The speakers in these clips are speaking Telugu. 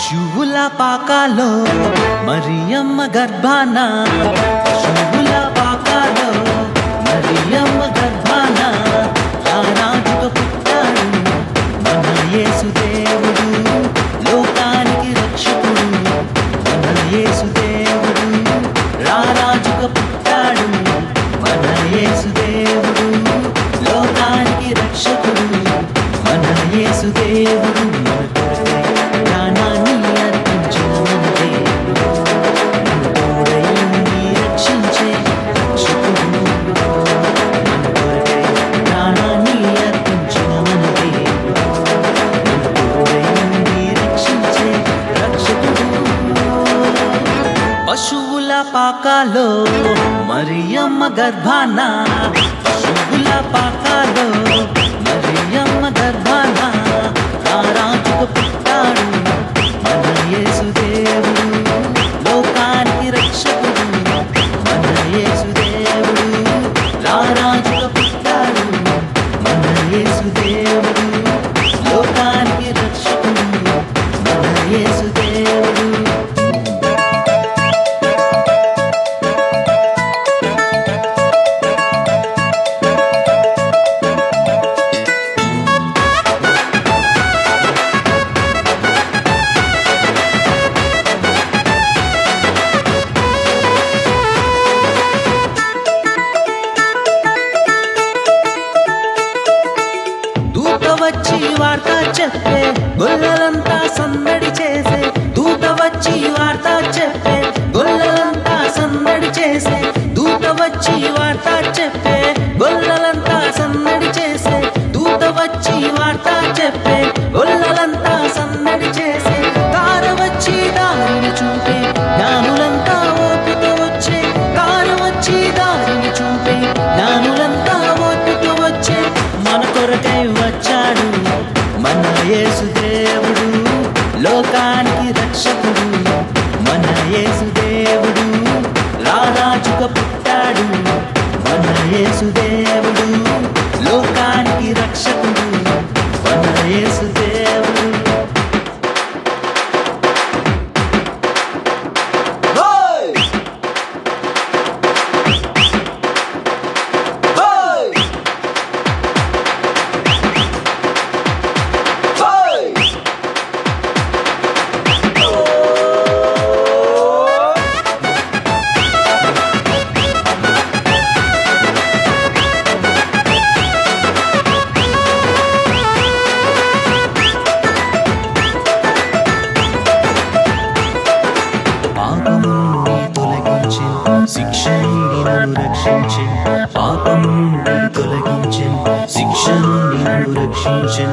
పశువుల పాకాలో మరియమ్మ గర్భాన. పశువుల పాకాలో మరియమ్మ గర్భాన. రారాజుగా పుట్టాడు మన యేసుదేవుడు లోకానికి రక్షకుడు మన యేసుదేవుడు రారాజుగా పుట్టాడు మన యేసుదేవుడు పాకాలో మరియమ్మ గర్భాన పశువుల పాకాలో గొల్లలంతా సందడి చేసే దూత వచ్చి వార్త చెప్పే. గొల్లలంతా సందడి చేసే దూత వచ్చి వార్త చెప్పే. గొల్లల లోకానికి రక్షకుడు మన యేసుదేవుడు. రారాజుగా పుట్టాడు మన రక్షించి పాపం నుండి తొలగించి శిక్ష నుండి నన్ను రక్షించి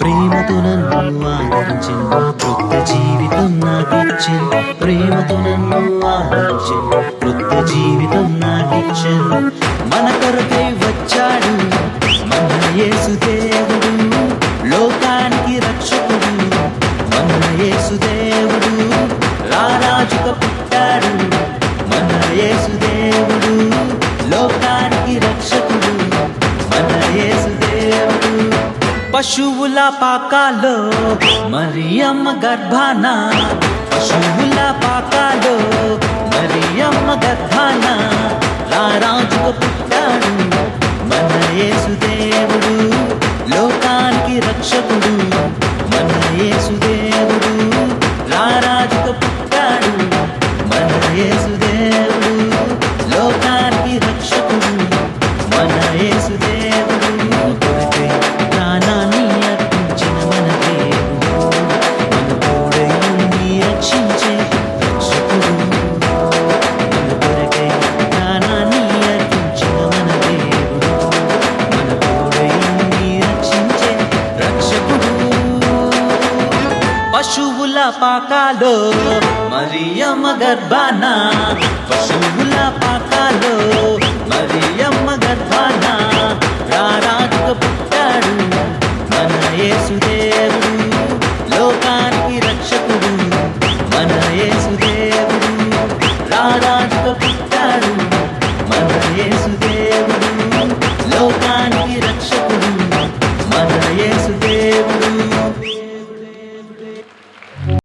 ప్రేమతో నన్ను ఆదరించి కొత్త జీవితం నాకిచ్చి ప్రేమతో నన్ను ఆదరించి కొత్త జీవితం నాకిచ్చి. మన కొరకే వచ్చాడు మన యేసు దేవుడు లోకానికి రక్షకుడు పశువుల పాకాలో మరియమ్మ గర్భాన. పశువుల పాకాలో మరియమ్మ గర్భాన. రారాజుగా పశువుల పాకాలో మరియమ్మ గర్భాన. పశువుల పాకాలో మరియమ్మ గర్భాన. రారాజుకు పుట్టాడు మన యేసుదేవుడు లోకానికి రక్షకుడు మన యేసుదేవుడు. రారాజుకు పుట్టాడు మన యేసు